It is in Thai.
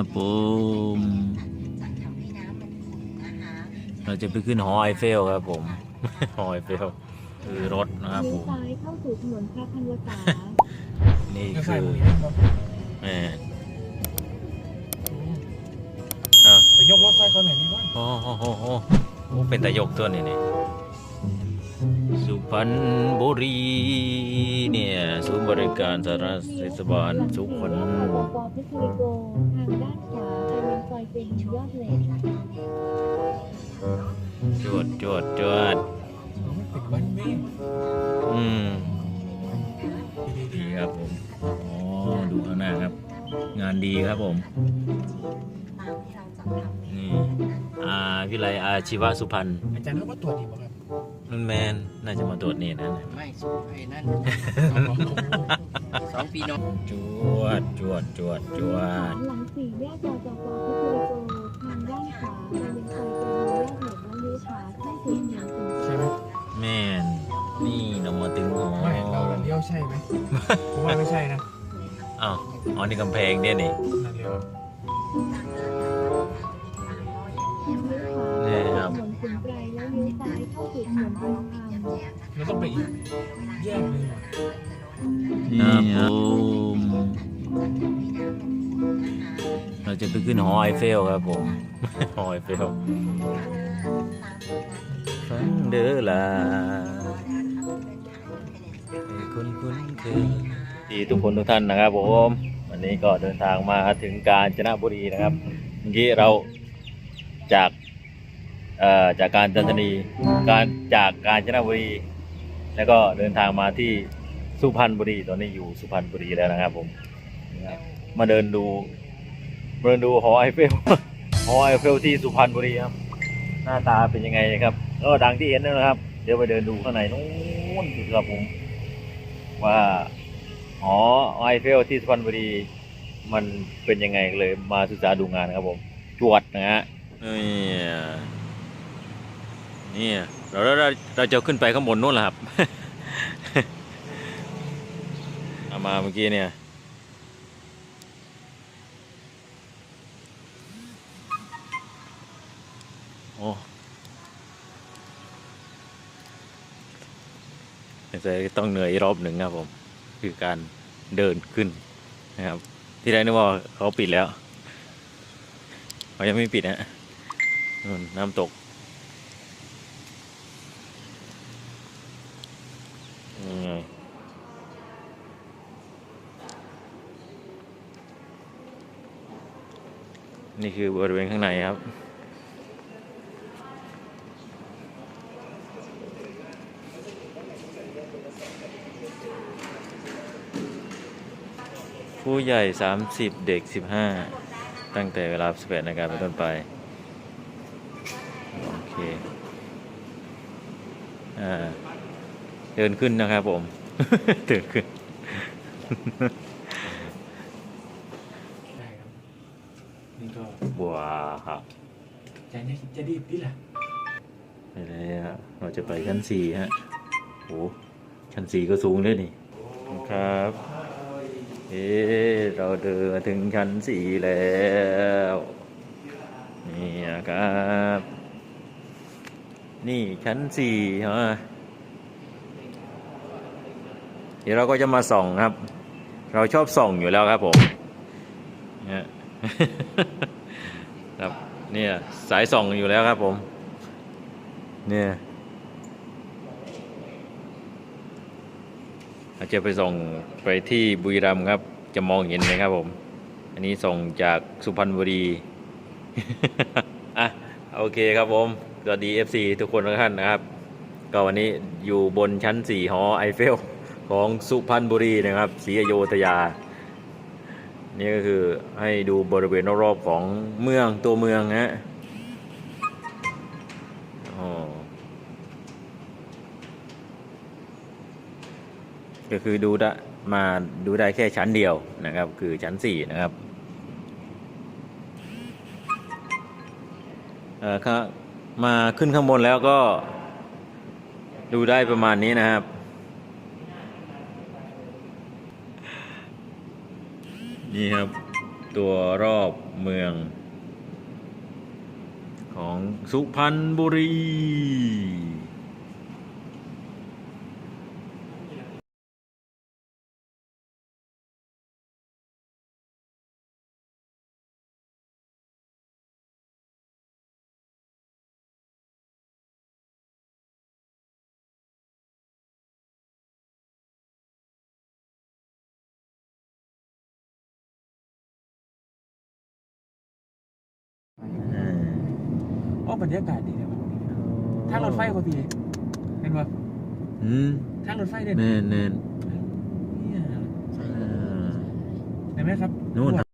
นะครับผม เราจะไปขึ้นหอไอเฟลครับผม หอไอเฟลคือรถนะครับเลี้ผยวมซ้ายเข้าสู่ถนนพระพันวษา นี่ก็คืใส่อหมูยันครับแหม่อะไปยกรถไฟเขาหน่อยนี่ก่อนโอ้โหโหโหโอ้เป็นตายกตัวนี่นี่ สุพรรณบุรีเนี่ยศูนย์บริการสารเทศบาลสุพรรณปปเพชรบุรีโก ทางด้านขวาไปยังซอยเป็นยอดเหล็กจวดจวดจวดมันเป็นวันเมนอืมดีดีครับผมอ๋อดูข้างหน้าครับ งานดีครับผมนี่อาวิไลอาชีวะสุพรรณๆอาจารย์เขาก็ตรวจดีป่ะค รับนุ่นแมนน่าจะมาตรวจนี่นะไม่สู้ไอ้นั่นสองปีน้องจวดจวดจวดจวดหลังสี่แยกจอจปเพชรบุรีโกทางด้านขวาไปยังซอยเป็นยอดเหล็กแล้วเลี้ยวขวาเข้าสู่ถนนสุนทรใช่ไหมแม่นนี่เรามาถึงหอไม่เราเลี้ยวใช่ไหมผมว่าไม่ใช่นะอ้าวอ๋อนี่กำแพงเนี่ยนี่นั่นเลี้ยว นนขุนไกรแล้วเลี้ยวซ้ายเข้าสู่ถนนทองคำเราต้องไปอีกแยกหนึงว่ะครับผมเราจะไปขึ้นหอไอเฟลครับผม หอไอเฟลฟังเด้อล่ะให้คุณคุ้นเคยดีทุกคนทุกท่านนะครับผมวันนี้ก็เดินทางมาถึงกาญจนบุรีนะครับเมื่อกี้เราจากเอ่อ จากการจันทนีการจากกาญจนบุรี แล้วก็เดินทางมาที่สุพรรณบุรีตอนนี้อยู่สุพรรณบุรีแล้วนะครับผมมาเดินดูมาเดินดูหอไอเฟลหอไอเฟลที่สุพรรณบุรีครับ หน้าตาเป็นยังไงครับก็ดังที่เห็นนะครับ เดี๋ยวไปเดินดูข้างในนู้นสุดครับผม ว่าหอไอเฟลที่สุพรรณบุรี มันเป็นยังไงเลยมาศึกษาดูงานนะครับผม จวดนะฮะนี่ นี่เราเราเราจะขึ้นไปข้างบนนู้นแหละครับเอามาเมื่อกี้เนี่ยโอ้แต่ต้องเหนื่อยรอบหนึ่งครับผม คือการเดินขึ้นนะครับ ที่แรกนึกว่าเขาปิดแล้วเขายังไม่ปิดนะน้ำตก นี่ไงนี่คือบริเวณข้างในครับ ผู้ใหญ่ 30 เด็ก 15 ตั้งแต่เวลา 18นาฬิกาเป็นต้นไป โอเค อ่า เดินขึ้นนะครับผม เดินขึ้น ได้ครับ นี่ก็บัวครับใจเนี่ยจะดีดีแหละไปแล้วเราจะไปชั้นสี่ฮะโอ้ชั้นสี่ก็สูงเลยนี่ครับ เอ๊ะเราเดินมาถึงชั้นสี่แล้ว นี่นะครับ นี่ชั้นสี่ฮะ เดี๋ยวเราก็จะมาส่องครับ เราชอบส่องอยู่แล้วครับผมเนี่ยครับเนี่ยสายส่องอยู่แล้วครับผม เนี่ยอาจจะไปส่งไปที่บุรีรัมย์ครับ จะมองเห็นไหมครับผม อันนี้ส่งจากสุพรรณบุรีอะโอเคครับผมสวัสดี FC ทุกคนทุกท่านนะครับ ก็วันนี้อยู่บนชั้น 4 หอไอเฟล ของสุพรรณบุรีนะครับศรีอโยธยา นี่ก็คือให้ดูบริเวณรอบๆของเมืองตัวเมืองนะฮะอ๋อก็คือดูได้มาดูได้แค่ชั้นเดียวนะครับ คือชั้นสี่นะครับเออครับมาขึ้นข้างบนแล้วก็ดูได้ประมาณนี้นะครับ นี่ครับ ตัวรอบเมือง ของสุพรรณบุรี โอ้บรรยากาศดีนะวันนี้ทางรถไฟพอดีเห็นปะอืมทางรถไฟเด่นแน่นแน่นเนี่ยอ่าเห็นไหมครับนู่น